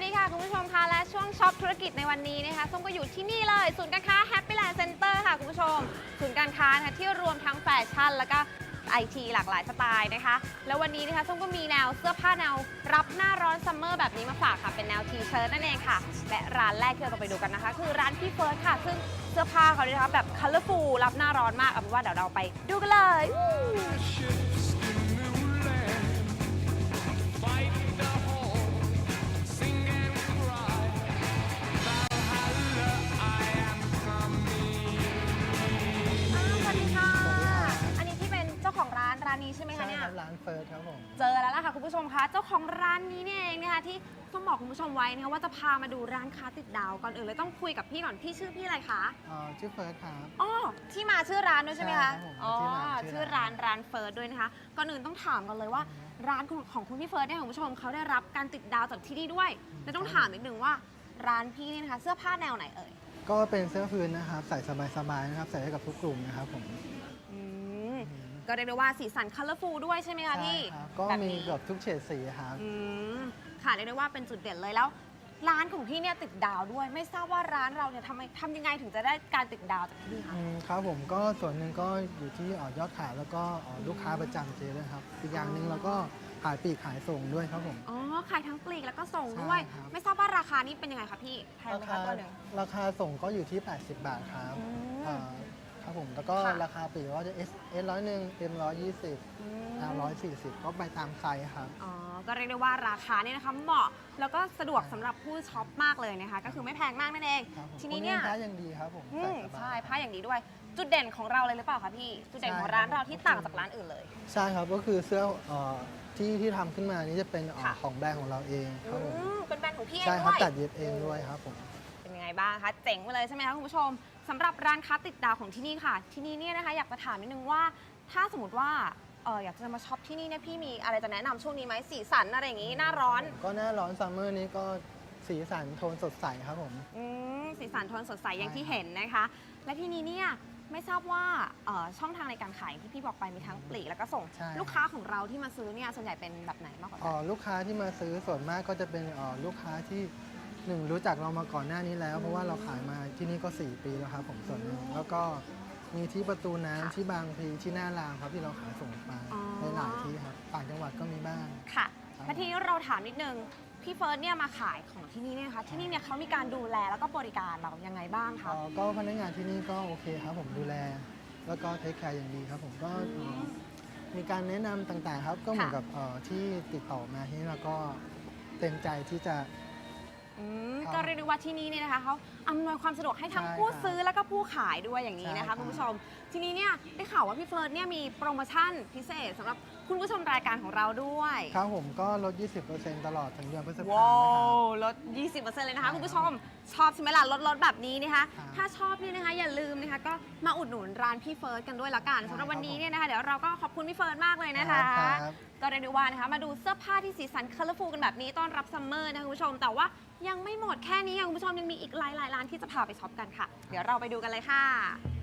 วัสดีค่ะ คุณผู้ชมคะและช่วงช็อปธุรกิจในวันนี้นะคะส้มก็อยู่ที่นี่เลย ศูนย์การค้า Happy Land Center ค่ะ คุณผู้ชม ศูนย์การค้านะคะที่รวมทั้งแฟชั่น แล้วก็ไอทีหลากหลายสไตล์นะคะ แล้ววันนี้นะคะส้มก็มีแนวเสื้อผ้าแนวรับหน้าร้อนซัมเมอร์แบบนี้มาฝากค่ะเป็นแนวทีเชิ้ตนั่นเองค่ะ และร้านแรกที่เราจะไปดูกันนะคะ คือร้านพี่เฟิร์สค่ะ ซึ่งเสื้อผ้าเขาเนี่ยนะคะแบบคัลเลอร์ฟูลรับหน้าร้อนมากเอาเป็นว่าเดี๋ยวเราไปดูกันเลย รับร้านเฟิร์สครับผม เจอแล้วล่ะค่ะคุณผู้ชมคะเจ้าของร้านนี้เนี่ยเองนะคะที่ต้องบอกคุณผู้ชมไว้นะคะว่าจะพามาดูร้านค้าติดดาวก่อนอื่นเลยต้องคุยกับพี่ก่อนพี่ชื่อพี่อะไรคะอ่าชื่อเฟิร์สครับ อ๋อที่มาชื่อร้านด้วยใช่ไหมคะใช่ครับผมอ๋อที่มาชื่ชื่ออร้าร้านน ร้านเฟิร์สด้วยนะคะก่อนอื่นต้องถามกันเลยว่า ร้านของของคุณพี่เฟิร์สเนี่ยคุณผู้ชมเขาได้รับการติดดาวจากที่นี่ด้วยและต้องถามนิดนึงว่าร้านพี่นี่นะคะ เสื้อผ้าแนวไหนเอ่ย ก็เป็นเสื้อพื้นนะครับ ใส่สบายๆนะครับ ใส่ได้กับทุกกลุ่มนะครับผมอืม ก็เรียกได้ว่าสีสันคัลเลอร์ฟูลด้วยใช่ไหมคะพี่ใช่ครับก็แบบมีนี้เกือบทุกเฉดสีครับ อืมค่ะเรียกได้ว่าเป็นจุดเด่นเลยแล้ว ร้านของพี่เนี่ยติดดาวด้วย ไม่ทราบว่าร้านเราเนี่ยทำไมทำยังไงถึงจะได้การติดดาวจากที่นี่คะ อืมครับผมก็ส่วนหนึ่งก็อยู่ที่เอ่อยอดขายแล้วก็เอ่อลูกค้าประจำเจด้วยครับ อีกอย่างหนึ่งเราก็ขายปลีกขายส่งด้วยครับผม อ๋อ ขายทั้งปลีกแล้วก็ส่งด้วย ใช่ครับ ไม่ทราบว่าราคานี้เป็นยังไงคะพี่แพงราไหมคาคะตัวหนึ่ง ราคาส่งก็อยู่ที่ 80 บาทครับอืม เอ่อ ครับผม แล้วก็ค่ะ ราคาปลีกก็จะ S S ร้อยหนึ่ง M ร้อยยี่สิบ อืม R ร้อยสี่สิบก็ไปตามไซส์ครับ อ๋อ ก็เรียกได้ว่าราคาเนี่ยนะคะเหมาะ แล้วก็สะดวกสำหรับผู้ช็อปมากเลยนะคะ ก็คือไม่แพงมากนั่นเอง ครับผมทีนี้เนี่ยพวกผ้ายังดีครับผมอืใส่มสบาย ใช่ผ้าอย่างนี้ด้วย จุดเด่นของเราเลยหรือเปล่าคะพี่ จุดเด่นของร้านเราที่ต่างจากร้านอื่นเลย ใช่ครับ ก็คือเสื้อเอ่อที่ที่ทำขึ้นมานี้จะเป็นเอ่อค่ะ ของแบรนด์ของเราเองครับผม อืมเป็นแบรนด์ของพี่เองใช่ด้วยครับตัดเย็บเองด้วยครับผมเป็นยังไง บ้างคะเจ๋งไปเลยใช่ไหมคะคุณผู้ชมสำหรับร้านค้าติดดาวของที่นี่ค่ะ ที่นี่เนี่ยนะคะอยากจะถามนิดนึงว่า ถ้าสมมติว่าเอออยากจะมาช็อปที่นี่เนี่ยพี่มีอะไรจะแนะนำช่วงนี้ไหมสีสันอะไรอย่างงี้หน้าร้อน ก็หน้าร้อนซัมเมอร์นี้ก็สีสันโทนสดใสครับผม อืมสีสันโทนสดใสอย่างที่เห็นนะคะ และที่นี้เนี่ยไม่ทราบว่าเอ่อช่องทางในการขายที่พี่บอกไปมีทั้งปลีกแล้วก็ส่ง ใช่ ลูกค้าของเราที่มาซื้อเนี่ยส่วนใหญ่เป็นแบบไหนมากกว่ากัเอ่อลูกค้าที่มาซื้อส่วนมากก็จะเป็นเอ่อลูกค้าที่ หนึ่งรู้จักเรามาก่อนหน้านี้แล้ว เพราะว่าเราขายมาที่นี่ก็ 4 ปีแล้วครับผมส่วนหนึ่งแล้วก็มีที่ประตูน้ำที่บางพลีที่หน้ารามครับที่เราขายส่งมาในหลายที่ครับต่างจังหวัดก็มีบ้าง ค่ะครับ และทีนี้เราถามนิดนึง พี่เฟิร์สเนี่ยมาขายของที่นี่เนี่ยนะคะ ที่นี่เนี่ยเขามีการดูแลแล้วก็บริการเรายังไงบ้างคะ เอ่อก็พนักงานที่นี่ก็โอเคครับผมดูแล แล้วก็เทคแคร์อย่างดีครับผมก็เอ่อมีการแนะนำต่างๆครับก็เหมือนกับเอ่อที่ติดต่อมาที่นี่เราก็เต็มใจที่จะ อืมครับก็เรียกได้ว่าที่นี่เนี่ยนะคะเขาอำนวยความสะดวกให้ทั้งใช่ผู้ครับซื้อแล้วก็ผู้ขายด้วยอย่างนี้ใช่นะครัคะบ คุณผู้ชม ทีนี้เนี่ยได้ข่าวว่าพี่เฟิร์สเนี่ยมีโปรโมชั่นพิเศษสำหรับ คุณผู้ชมรายการของเราด้วยครับผมก็ลด 20%ตลอดถึงเดือนพฤษภาคมว้านะครับวลด 20%เลยนะคะใช่คุณผู้ชมชอบใช่ไหมล่ะลดลดแบบนี้นะคะ ครับถ้าชอบนี่นะคะ อย่าลืมนะคะ ก็มาอุดหนุนร้านพี่เฟิร์สกันด้วยละกันได้สำหรับวันนี้ครับผมเนี่ยนะคะ เดี๋ยวเราก็ขอบคุณพี่เฟิร์สมากเลยนะคะ ครับ ก็เรียกได้ว่านะคะ มาดูเสื้อผ้าที่สีสันคัลเลอร์ฟูกันแบบนี้ต้อนรับซัมเมอร์นะคะคุณผู้ชม แต่ว่ายังไม่หมดแค่นี้ค่ะคุณผู้ชมยังมีอีกหลายๆร้านที่จะพาไปช็อปกันค่ะ เดี๋ยวเราไปดูกันเลยค่ะ